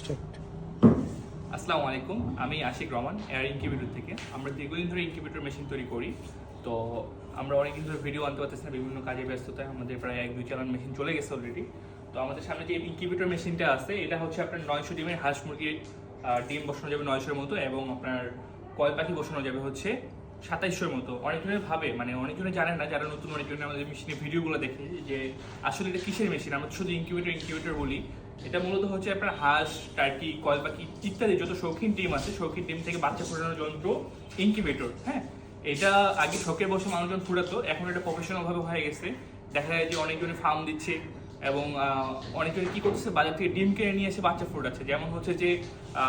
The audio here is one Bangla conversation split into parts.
স্টার্ট আসসালামু আলাইকুম, আমি আশিক রহমান, এয়ার ইনকিউবেটর থেকে। আমরা দীর্ঘদিন ধরে ইনকিউবেটর মেশিন তৈরি করি। তো আমরা অনেকদিন ধরে ভিডিও আনতে পারতেছি না, বিভিন্ন কাজে ব্যস্ততায়। আমাদের প্রায় এক দুই চালান মেশিন চলে গেছে অলরেডি তো আমাদের সামনে যে ইনকিউবেটর মেশিনটা আছে, এটা হচ্ছে আপনার নয়শো ডিমের হাঁস মুরগির ডিম বসানো যাবে নয়শোর মতো এবং আপনার কয় পাখি বসানো যাবে হচ্ছে সাতাইশোর মতো। অনেকজনের ভাবে মানে অনেকজনে জানে না, যারা নতুন অনেকজনে আমাদের মেশিনের ভিডিওগুলো দেখে যে আসলে এটা কিসের মেশিন? আমরা শুধু ইনকিউবেটর ইনকিউবেটর বলি। এটা মূলত হচ্ছে আপনার হাঁস টার্কি কয়েল পাখি ইত্যাদি যত শৌখিন ডিম আছে, শৌখিন ডিম থেকে বাচ্চা ফোটানোর যন্ত্র ইনকিউবেটর হ্যাঁ? এটা আগে শখে বসে মানুষজন ফুটাতো, এখন এটা প্রফেশনাল ভাবে হয়ে গেছে। দেখা যায় যে অনেকজনে ফার্ম দিচ্ছে এবং অনেকজনে কি করতেছে, বাজার থেকে ডিম কিনে নিয়ে এসে বাচ্চা ফুটাচ্ছে। যেমন হচ্ছে যে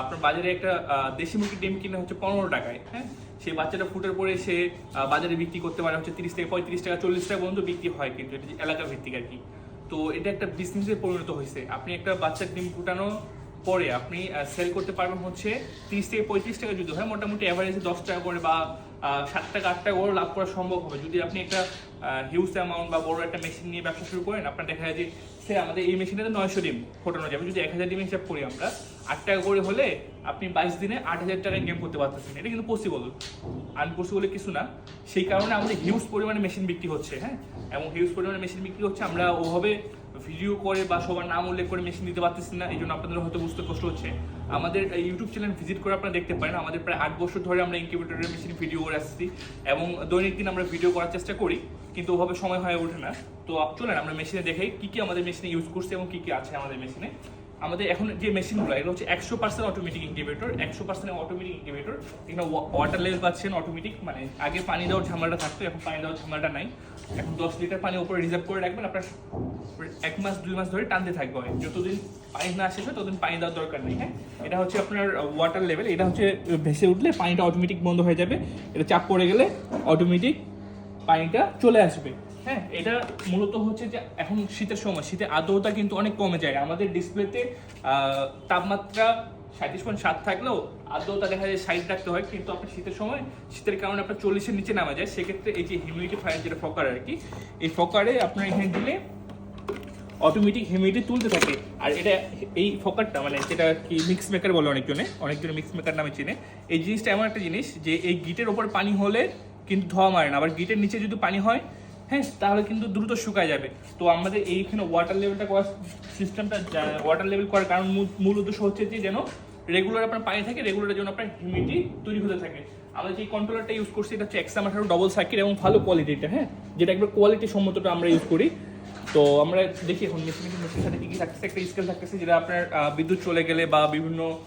আপনার বাজারে একটা দেশি মুরগির ডিম কিনে হচ্ছে পনেরো টাকায় হ্যাঁ? সেই বাচ্চাটা ফুটার পরে সে বাজারে বিক্রি করতে পারে হচ্ছে তিরিশ থেকে পঁয়ত্রিশ টাকা, চল্লিশ টাকা পর্যন্ত বিক্রি হয় কিন্তু, এটা এলাকা ভিত্তিক আর কি। তো এটা একটা বিজনেসে পরিণত হয়েছে। আপনি একটা বাচ্চার ডিম ফুটানো পরে আপনি সেল করতে পারবেন হচ্ছে তিরিশ থেকে পঁয়ত্রিশ টাকা যদি হয়, মোটামুটি অ্যাভারেজে দশ টাকা করে বা সাত টাকা আট টাকা করে লাভ করা সম্ভব হবে। যদি আপনি একটা হিউজ অ্যামাউন্ট বা বড় একটা মেশিন নিয়ে ব্যবসা শুরু করেন, আপনার দেখা যায় যে সে আমাদের এই মেশিনটাতে নয়শো ডিম ফোটানো যাবে। যদি এক হাজার ডিম হিসাব করি আমরা আট টাকা করে হলে আপনি বাইশ দিনে আট হাজার টাকা ইনকাম করতে পারতেছেন। এটা কিন্তু পসিবল আনপসিবল কিছু না। সেই কারণে আমাদের হিউজ পরিমাণে মেশিন বিক্রি হচ্ছে হ্যাঁ? এবং হিউজ পরিমাণে মেশিন বিক্রি হচ্ছে, আমরা ওভাবে ভিডিও করে বা সবার নাম উল্লেখ করে মেশিন দিতে পারতেছি না এই জন্য আপনাদের হয়তো বুঝতে কষ্ট হচ্ছে। আমাদের ইউটিউব চ্যানেল ভিজিট করে আপনারা দেখতে পারেন। আমাদের প্রায় আট বছর ধরে আমরা ইনকিউবেটরের মেশিন ভিডিও করে আসছি এবং দৈনিক দিন আমরা ভিডিও করার চেষ্টা করি, কিন্তু ওভাবে সময় হয়ে ওঠে না। তো চলেন আমরা মেশিনে দেখে কি কি আমাদের মেশিনে ইউজ করছি এবং কি কি আছে আমাদের মেশিনে আমাদের এখন যে মেশিনগুলো, এগুলো হচ্ছে একশো পার্সেন্ট অটোমেটিক ইনকিউবেটর একশো পার্সেন্ট অটোমেটিক ইনকিউবেটর এখানে ওয়াটার লেভেল পাচ্ছেন অটোমেটিক মানে আগে পানি দেওয়ার ঝামেলাটা থাকতো, এখন পানি দেওয়ার ঝামেলাটা নাই। এখন দশ লিটার পানি উপরে রিজার্ভ করে রাখবেন, আপনার এক মাস, দুই মাস ধরে টানতে থাকবে হয়। যতদিন পানি না শেষ হয়, ততদিন পানি দেওয়ার দরকার নেই হ্যাঁ? এটা হচ্ছে আপনার ওয়াটার লেভেল এটা হচ্ছে ভেসে উঠলে পানিটা অটোমেটিক বন্ধ হয়ে যাবে, এটা চাপ পড়ে গেলে অটোমেটিক পানিটা চলে আসবে। হ্যাঁ এটা মূলত হচ্ছে যে এখন শীতের সময় শীতে আর্দ্রতা কিন্তু অনেক কমে যায়। আমাদের ডিসপ্লেতে তাপমাত্রা সাঁত্রিশ পয়েন্ট সাত থাকলেও আর্দ্রতা দেখা যায় সাইড রাখতে হয়। কিন্তু আপনার শীতের সময়, শীতের কারণে আপনার চল্লিশের নিচে নামা যায়। সেক্ষেত্রে এই যে হিউমিডিটি ফায়ার যেটা ফকার আর কি, এই ফকারে আপনার এখানে দিলে অটোমেটিক হিউমিডিটি তুলতে থাকে। আর এটা এই ফকারটা মানে যেটা কি মিক্স মেকার বলে অনেকজনে অনেকজনে মিক্স মেকার নামে চিনে। এই জিনিসটা এমন একটা জিনিস যে এই গিটের ওপর পানি হলে কিন্তু ধোয়া মারে না। আবার গিটের নিচে যদি পানি হয় হ্যাঁ তাহলে কিন্তু দ্রুত শুকায় যাবে। তো আমাদের এইখানে ওয়াটার লেভেলটা করার সিস্টেমটা ওয়াটার লেভেল করার কারণ মূল- উদ্দেশ্য হচ্ছে যে যেন রেগুলার আপনার পানি থাকে রেগুলারের জন্য আপনার হিউমিডিটি তৈরি হতে থাকে। আমরা যে কন্ট্রোলারটা ইউজ করছি, এটা হচ্ছে এক্সাম আঠারো ডবল সার্কিট এবং ভালো কোয়ালিটিটা হ্যাঁ? যেটা একবার কোয়ালিটি সম্মতটা আমরা ইউজ করি। তো আমরা দেখি এখন, মেশিনে মেশিনের সাথে কি কি থাকতেছে, একটা স্কেল থাকতেছে যেটা আপনার বিদ্যুৎ চলে গেলে বা বিভিন্ন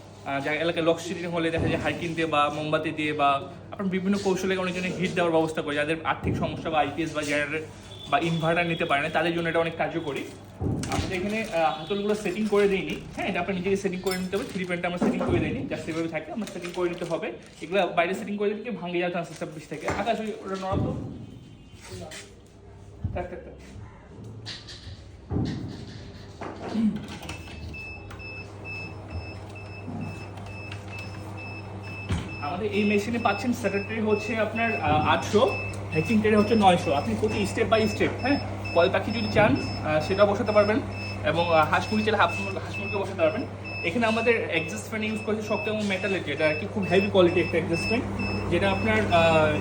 এলাকায় লক্সিডিং হলে দেখা যায় হাইকিন দিয়ে বা মোমবাতি দিয়ে বা আপনার বিভিন্ন কৌশলে অনেকজনের হিট দেওয়ার ব্যবস্থা করে, যাদের আর্থিক সমস্যা বা আইপিএস বা জেনারেটর বা ইনভার্টার নিতে পারে না, তাদের জন্য এটা অনেক কার্যকরী। আমাদের এখানে হাতলগুলো সেটিং করে দিইনি। হ্যাঁ এটা আপনার নিজেকে সেটিং করে নিতে হবে থ্রি পয়েন্টটা আমরা সেটিং করে দিইনি জাস্ট এভাবে থাকে, আমরা সেটিং করে নিতে হবে। এগুলো বাইরে সেটিং করে দিলে ভাঙে যাওয়ার চান্সেস সব বেশি থাকে? আকাশ ওই ওটা নড়াতো থাক থাক থাক। আমাদের এই মেশিনে পাচ্ছেন স্যাটারডে হচ্ছে আপনার আটশো হ্যাচিং ট্রে হচ্ছে নয়শো। আপনি প্রতি স্টেপ বাই স্টেপ হ্যাঁ? কল পাখি যদি চান সেটাও বসাতে পারবেন এবং হাঁস মুরগি চাইলে হাঁস হাঁস মুরগি বসাতে পারবেন। এখানে আমাদের এক্সাস্ট ফ্যান ইউজ করেছে শক্ত এবং মেটালের যেটা আর কি খুব হেভি কোয়ালিটি একটা এক্সাস্ট ফ্যান যেটা আপনার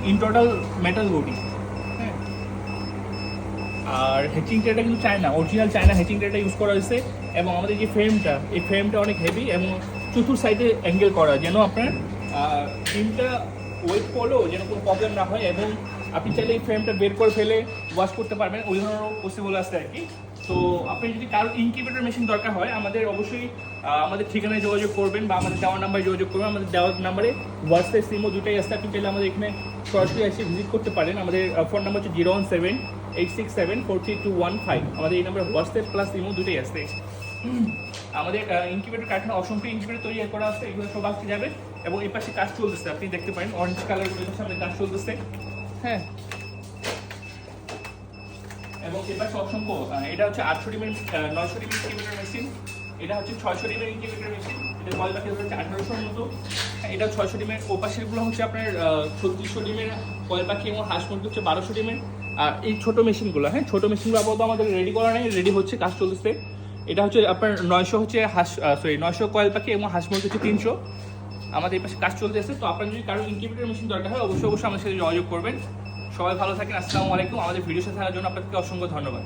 ইন টোটাল মেটাল বডি আর হেচিং ট্রেটা কিন্তু চায়না অরিজিনাল চায়না হেচিং ট্রেটা ইউজ করা হয়েছে এবং আমাদের যে ফ্রেমটা এই ফ্রেমটা অনেক হেভি এবং চতুর সাইডে অ্যাঙ্গেল করা, যেন আপনার ডিমটা ওয়েট করলেও যেন কোনো প্রবলেম না হয় এবং আপনি চাইলে এই ফ্রেমটা বের করে ফেলে ওয়াশ করতে পারবেন, ওই ধরনের পসিবল আছে আর কি। তো আপনি যদি কারও ইনকিউবেটর মেশিন দরকার হয়, আমাদের অবশ্যই আমাদের ঠিকানায় যোগাযোগ করবেন বা আমাদের দেওয়ার নাম্বারে যোগাযোগ করবেন। আমাদের দেওয়ার নাম্বারে হোয়াটসঅ্যাপ সিমও দুটাই আসতে আপনি চাইলে আমাদের এখানে সরাসরি এসে ভিজিট করতে পারেন। আমাদের ফোন নাম্বার হচ্ছে zero one seven eight six seven four three two one five আমাদের এই নাম্বারে হোয়াটসঅ্যাপ প্লাস সিমও দুটোই আসতে আমাদের ইনকিউবেটর কারখানা অসংখ্য ইনকিউবেটর তৈরি করা আছে এগুলো সব আসতে যাবে। এবং এই পাশে কাজ চলতেছে আপনি দেখতে পারেন অরেঞ্জ কালার সামনে কাজ চলতেছে। হ্যাঁ। এবং এ পাশে অসংখ্য এটা হচ্ছে আটশো ডিমের নয়শো ডিমের ইনকিউবেটর মেশিন এটা হচ্ছে ছয়শো ডিমের ইনকিউবেটর মেশিন এটা কয় পাখি হচ্ছে আঠারোশোর মতো। হ্যাঁ, এটা ছয়শো ডিমের ও পাশেরগুলো হচ্ছে আপনার ছত্রিশশো ডিমের কয় পাখি এবং হাঁস মুরগি হচ্ছে বারোশো ডিমের। আর এই ছোট মেশিনগুলো হ্যাঁ ছোট মেশিনগুলো আপাতত আমাদের রেডি করা নেই রেডি হচ্ছে কাজ চলতেছে। এটা হচ্ছে আপনার নয়শো হচ্ছে হাঁস সরি নয়শো কয়েল পাখি এবং হাঁস মুরগি হচ্ছে তিনশো। আমাদের এই পাশে কাজ চলতেছে তো আপনার যদি কারও ইনকিউবেটর মেশিন দরকার হয়, অবশ্যই অবশ্যই আমাদের সাথে যোগাযোগ করবেন। সবাই ভালো থাকেন, আসসালামু আলাইকুম। আমাদের ভিডিও সাথে থাকার জন্য আপনাদেরকে অসংখ্য ধন্যবাদ।